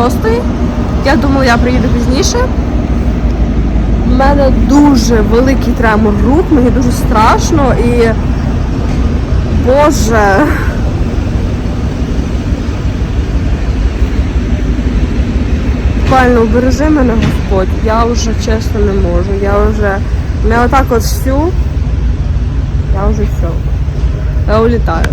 шостої. Я думала, я приїду пізніше. У мене дуже великий тремор рук, мені дуже страшно і. Боже. Буквально убережи мене Господь. Я вже чесно не можу. Я вже. Мене отак от всю. Я вже все. Я улітаю.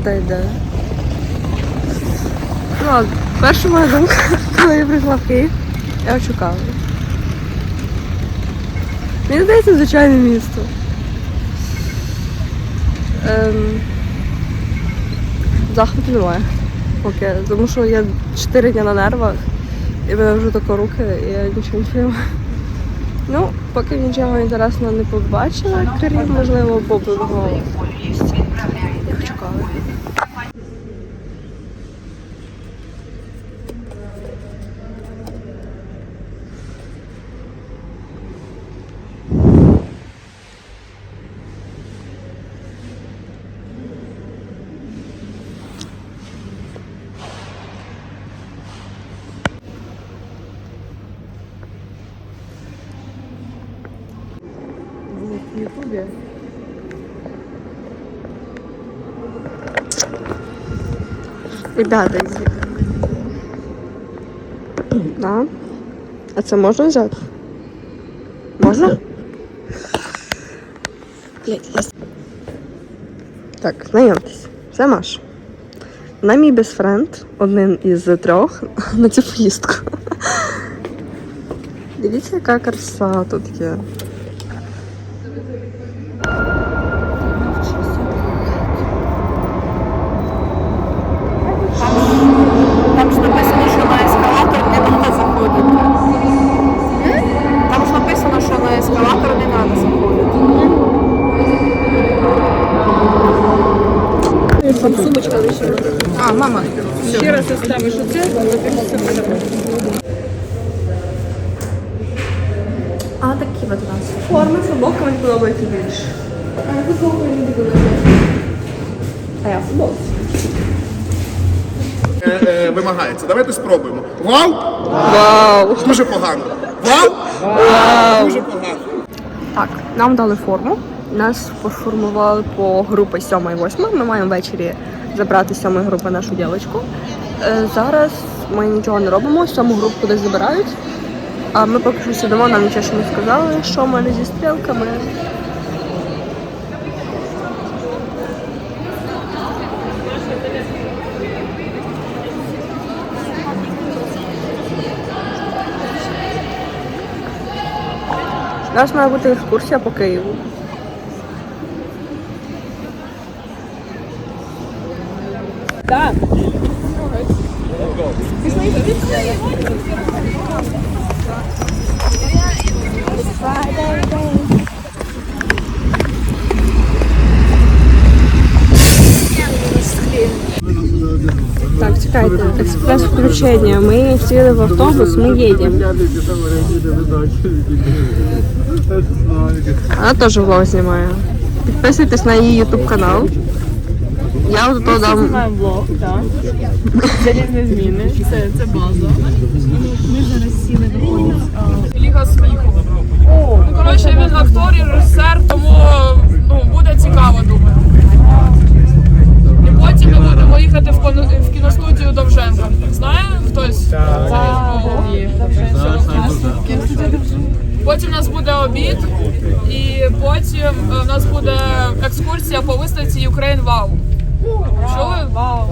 Влада йде. Ну, перша моя думка, коли я прийшла в Київ, я хочу каву. Мені здається, звичайне місто. Ем, захвату немає. Поки. Тому що я 4 дні на нервах, і мене вже тако руки, і я нічого не чую. Ну, поки нічого інтересного не побачила, крім, можливо, попливного. Ребята, Да. А це можна взяти? Можна? Так, знайомтесь. Це Маш. Вона мій бестфренд, один із трьох на цю поїздку. Дивіться, яка краса тут є. Сумочка лишила. А, мама. Ще раз оставиш оце, А такі от у нас. Форми футболка мені подобається більше. А футболка не подобається. А я футболка. е, е, вимагається. Давайте спробуємо. Вау! Вау! Дуже погано. Вау! Вау! Дуже погано. Так, нам дали форму. Нас поформували по групи 7 і 8. Ми маємо ввечері забрати з 7 групи нашу дівчинку. Е, зараз ми нічого не робимо, сьому групу кудись забирають. А ми поки що сидимо, нам нічого ще не сказали, що в мене зі стрілками. У нас має бути екскурсія по Києву. Так. Так, чекайте, експрес-включення. Ми сіли в автобус, ми їдемо. Вона теж влог знімає. Підписуйтесь на її ютуб канал. Я от то дам. Знімаємо влог, так. Залізні зміни. Це, це база. Ми зараз сіли виходить. Ліга сміху. Ну, коротше, він актор і режисер, тому ну, буде цікаво, думаю. І потім ми будемо їхати в, коно- в кіностудію Довженка. Знає хтось? Потім у нас буде обід, і потім е, у нас буде екскурсія по виставці Ukraine Wow. Чули?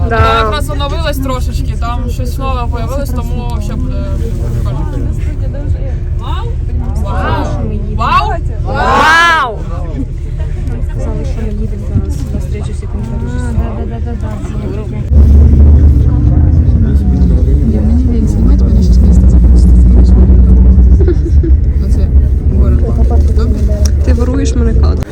Да. Я якраз оновилась трошечки, там щось нове появилось, тому ще буде прикольно. Вау! Вау! Вау! Вау! Сказали, що ми їдемо зараз на встречу з якимось режисером. Ти воруєш мене кадр.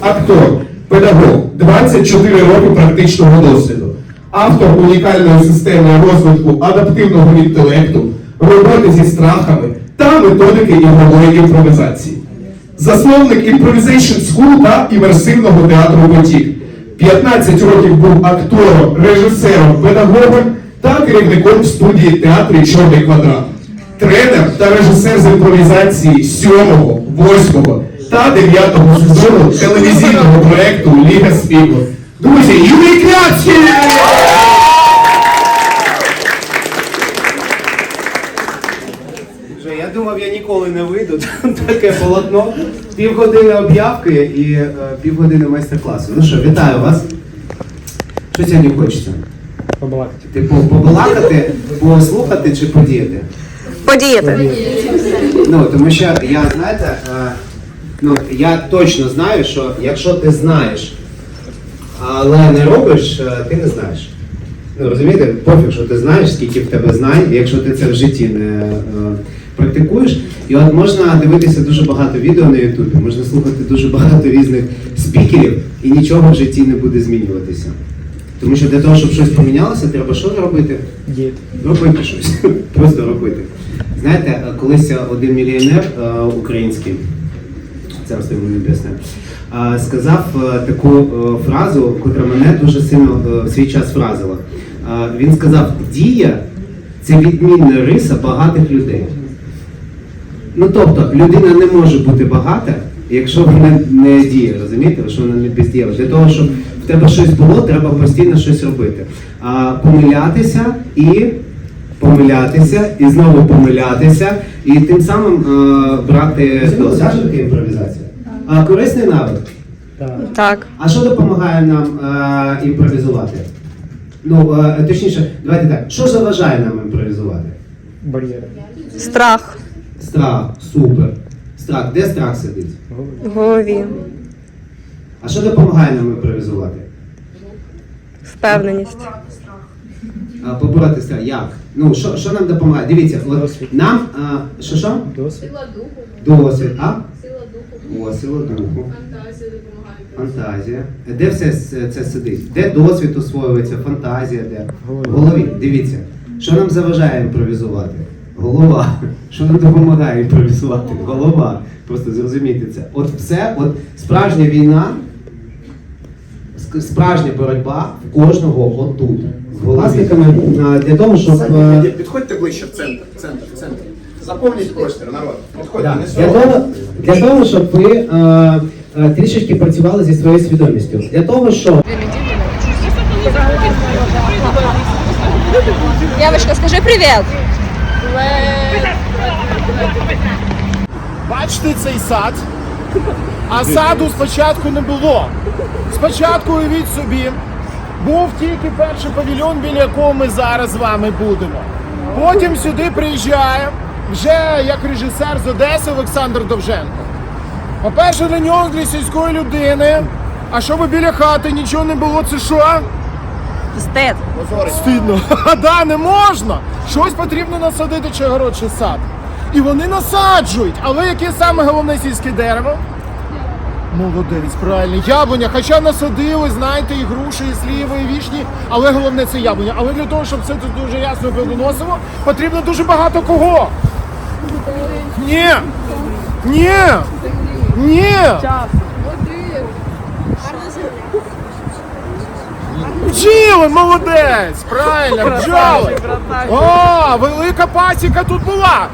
Актор, педагог, 24 роки практичного досвіду, автор унікальної системи розвитку адаптивного інтелекту, роботи зі страхами та методики ігрової імпровізації. Засновник Improvisation School та імерсивного театру Потік. 15 років був актором, режисером, педагогом та керівником студії театрі Чорний квадрат. Тренер та режисер з імпровізації 7, 8 та 9 сезону телевізійного проєкту Ліга сміху. Друзі, Юрій Кляцький! Я думав, я ніколи не вийду. Таке полотно. Півгодини об'явки і е, півгодини майстер-класу. Ну що, вітаю вас. Що сьогодні хочеться? Побалакати. Типу, побалакати, послухати чи подіяти? Подіяти. Ну, тому що я, знаєте, е, ну, я точно знаю, що якщо ти знаєш, але не робиш, е, ти не знаєш. Ну, розумієте, пофіг, що ти знаєш, скільки в тебе знань, якщо ти це в житті не е, практикуєш. І от можна дивитися дуже багато відео на Ютубі, можна слухати дуже багато різних спікерів, і нічого в житті не буде змінюватися. Тому що для того, щоб щось помінялося, треба що робити? Робити щось. Просто робити. Знаєте, е, колись один мільйонер український, царство йому небесне, сказав е, таку е, фразу, котра мене дуже сильно е, в свій час вразила. він сказав, дія це відмінна риса багатих людей. Ну тобто, людина не може бути багата, якщо вона не діє, розумієте, що вона не бездієва. Для того, щоб в тебе щось було, треба постійно щось робити. А помилятися і помилятися, і знову помилятися, і тим самим е, брати досвід. Таке імпровізація? А корисний навик. Так. А що допомагає нам е, імпровізувати? Ну, е, точніше, давайте так. Що заважає нам імпровізувати? Страх Страх, супер. Страх, де страх сидить? в голові, А що допомагає нам імпровізувати? впевненість. А, побороти страх. Як? Ну, що, що нам допомагає? Дивіться, от нам. А, що що? Досвід. Досвід. А? Сила духу. О, сила духу. Фантазія допомагає. Фантазія. Де все це сидить? Де досвід освоюється, фантазія, де? В голові. Дивіться. Що нам заважає імпровізувати? Голова. Що нам допомагає імпровізувати? Голова. Просто зрозумійте це. От все, от справжня війна, справжня боротьба в кожного отут. З власниками для того, щоб. е, Підходьте ближче в центр, в центр, в центр. Заповніть простір, народ. Підходьте, Да. не Для того, для того, щоб ви е, е, трішечки працювали зі своєю свідомістю. Для того, щоб Девочка, скажи привіт. Бачите цей сад? А саду спочатку не було. Спочатку уявіть собі, був тільки перший павільйон, біля якого ми зараз з вами будемо. Потім сюди приїжджає вже як режисер з Одеси Олександр Довженко. По-перше, для нього, для сільської людини. А щоб біля хати нічого не було, це що? Стид. Стидно. да, не можна. Щось потрібно насадити чи город, чи сад. І вони насаджують. Але яке саме головне сільське дерево? Молодець, правильно, яблуня. Хоча насадили, знаєте, і груші, і сліви, і вішні, але головне це яблуня. Але для того, щоб це тут дуже ясно виносило, потрібно дуже багато кого. Ні. Ні. Ні. Бджіли, молодець! Правильно, бджоли! О, велика пасіка тут була!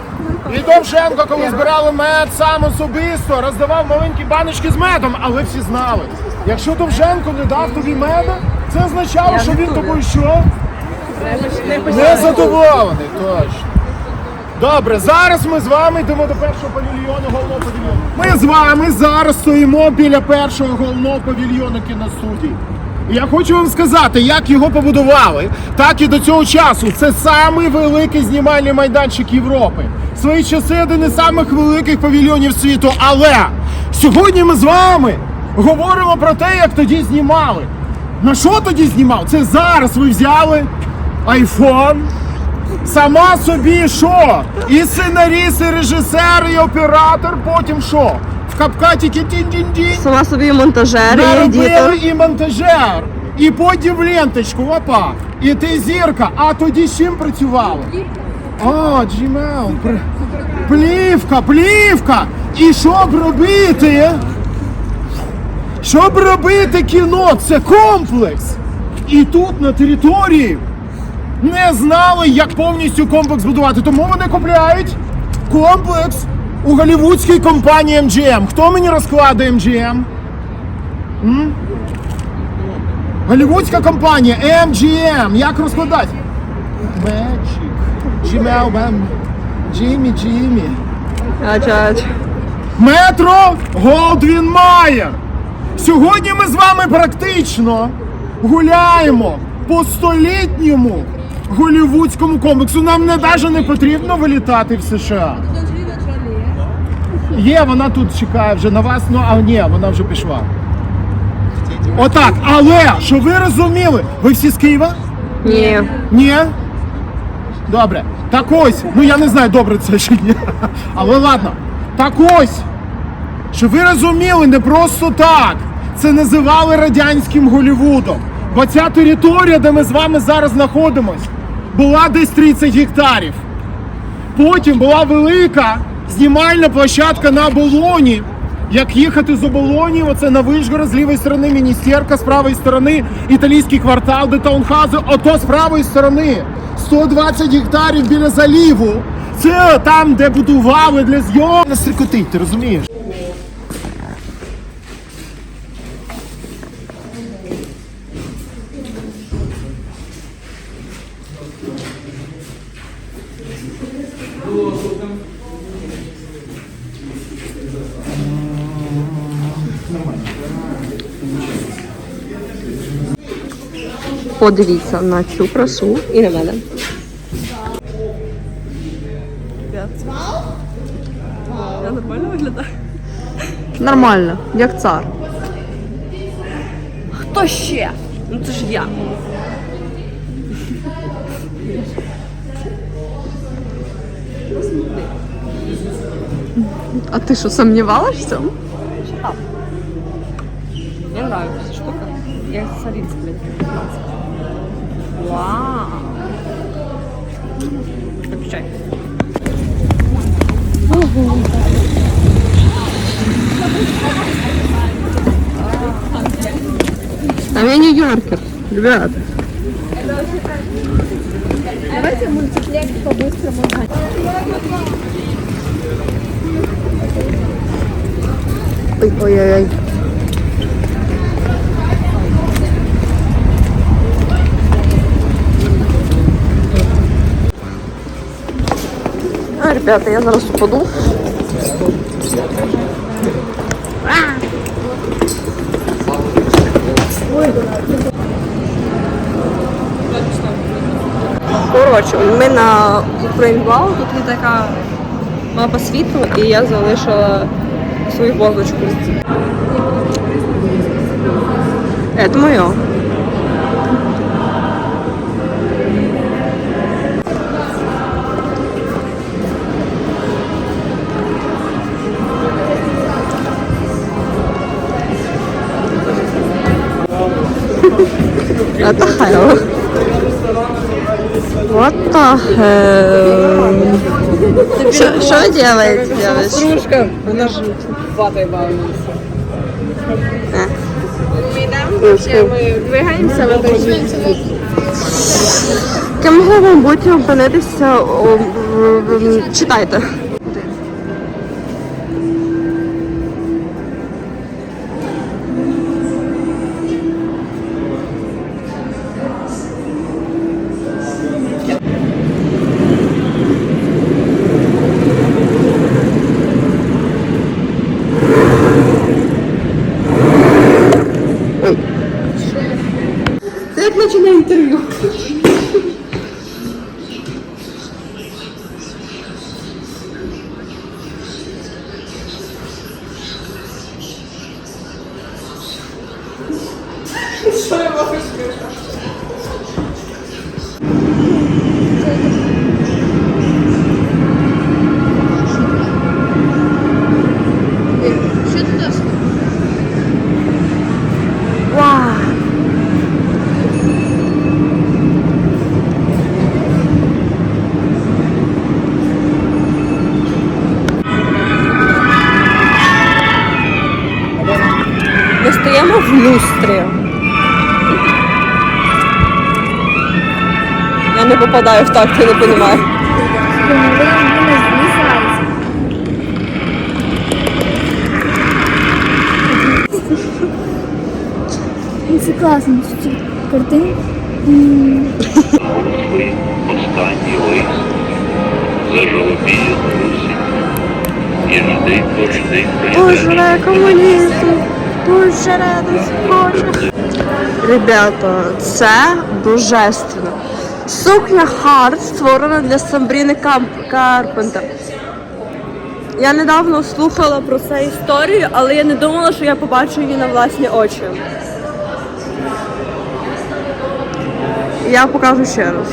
І Довженко, коли збирали мед сам особисто, роздавав маленькі баночки з медом, але всі знали. Якщо Довженко не дав тобі меда, це означало, що він тобою що? Не задоволений, точно. Добре, зараз ми з вами йдемо до першого павільйону головного павільйону. Ми з вами зараз стоїмо біля першого головного павільйону кіностудії. І я хочу вам сказати, як його побудували, так і до цього часу. Це самий великий знімальний майданчик Європи. В свої часи один із самих великих павільйонів світу. Але сьогодні ми з вами говоримо про те, як тоді знімали. На що тоді знімав? Це зараз ви взяли айфон. Сама собі що? І сценаріст, і режисер, і оператор, потім що? В капкаті тінь-тінь-тінь. Сама собі монтажер, і Наробили едітор. і монтажер, і потім ленточку, опа, і ти зірка. А тоді з чим працювали? О, Gmail, пр- плівка, плівка. І щоб робити? Щоб робити кіно, це комплекс. І тут на території не знали, як повністю комплекс будувати. Тому вони купляють комплекс у голівудській компанії MGM. Хто мені розкладає MGM? М? Голівудська компанія MGM. Як розкладати? Magic. Бам. Джиммі, Джиммі. Ач-ач. Метро Голдвін Майер. Сьогодні ми з вами практично гуляємо по столітньому голівудському комплексу. Нам не навіть не потрібно вилітати в США. Є, вона тут чекає вже на вас, ну а ні, вона вже пішла. Отак, але що ви розуміли, ви всі з Києва? Ні. Ні? Добре. Так ось, ну я не знаю, добре це чи ні. Але ладно. Так ось. Щоб ви розуміли, не просто так. Це називали радянським Голівудом. Бо ця територія, де ми з вами зараз знаходимось, була десь 30 гектарів. Потім була велика знімальна площадка на Болоні, як їхати з оболоні, оце на Вишгород, з лівої сторони міністерка, з правої сторони італійський квартал, де таунхаузи, ото з правої сторони 120 гектарів біля заліву. Це там, де будували для зйомки. Нас стрикотить, ти розумієш? Подивіться на цю красу і на мене. Я нормально виглядаю? Нормально, як цар. Хто ще? Ну це ж я. А ти що, цьому? Мне нравится штука. Я царица, блядь. Вау. Отвечай. Там я Нью-Йоркер, ребята. Ой-ой-ой. Ребята, я зараз упаду. Коротше, ми на Українбау, тут є така мапа світу, і я залишила свою позначку. Это моє. What the hell? Що, що ви делаете, девочки? Стружка, вона ж ватой балуется. Ми двигаємося, ви двигаємося. Ким могли вам бути опинитися? о, Читайте. Попадаю в такт, я не розумію. Ну, Це класно, ці картини. останній лист зажолобіє осінь. І жди, пожди, Боже, комунізм! Боже, радость, Боже. Ребята, це божественно. Сукня Харт створена для Самбріни Карпентер. Я недавно слухала про це історію, але я не думала, що я побачу її на власні очі. Я покажу ще раз.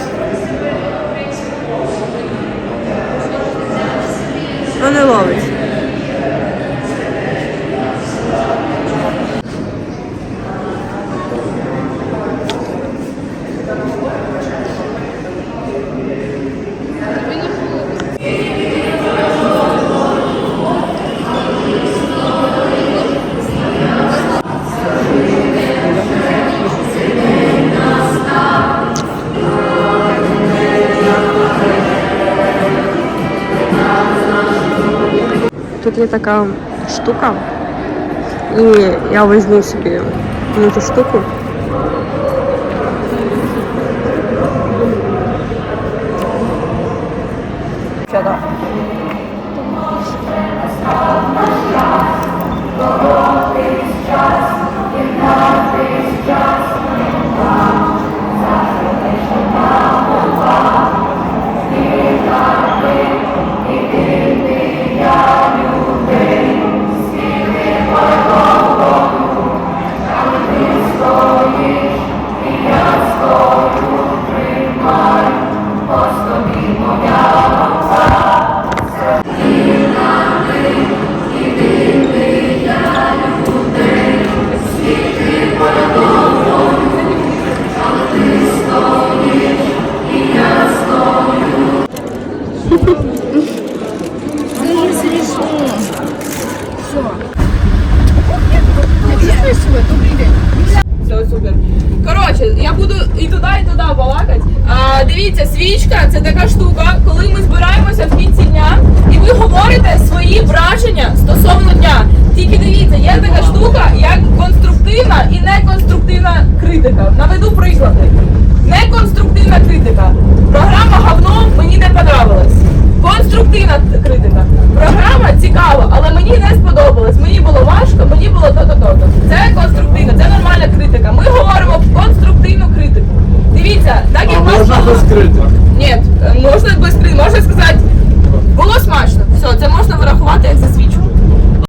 Не ловить. Є така штука. І я візьму собі эту штуку. Супер. Коротше, я буду і туди, і туди балакати. А, дивіться, свічка це така штука, коли ми збираємося в кінці дня, і ви говорите свої враження стосовно дня. Тільки дивіться, є така штука, як конструктивна і неконструктивна критика. Наведу приклади. Неконструктивна критика. Програма говно мені не понравилась. Конструктивна критика. Програма цікава, але мені не сподобалось. Мені було важко, мені було то-то-то. Це конструктивна, це нормальна критика. Ми говоримо про конструктивну критику. Дивіться, так як а можна без критики? Ні, е, можна без критики. Можна сказати, було смачно. Все, це можна врахувати як засвідчу.